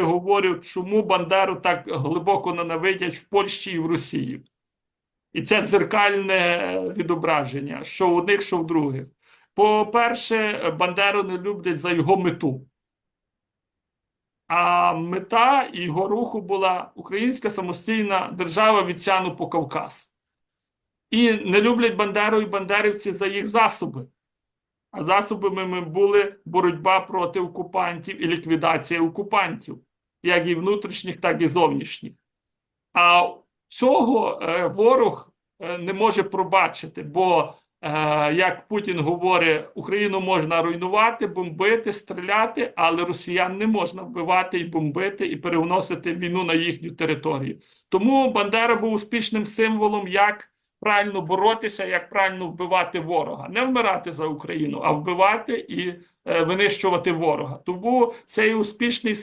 говорю, чому Бандеру так глибоко ненавидять в Польщі і в Росії. І це дзеркальне відображення, що у одних, що в других. По-перше, Бандеру не люблять за його мету. А мета його руху була українська самостійна держава від по Кавказ. І не люблять Бандеру і бандерівці за їх засоби. А засобами були боротьба проти окупантів і ліквідація окупантів, як і внутрішніх, так і зовнішніх. А цього е, ворог е, не може пробачити, бо, е, як Путін говорить, Україну можна руйнувати, бомбити, стріляти, але росіян не можна вбивати і бомбити, і переносити війну на їхню територію. Тому Бандера був успішним символом, як правильно боротися, як правильно вбивати ворога, не вмирати за Україну, а вбивати і е, винищувати ворога. Тому цей успішний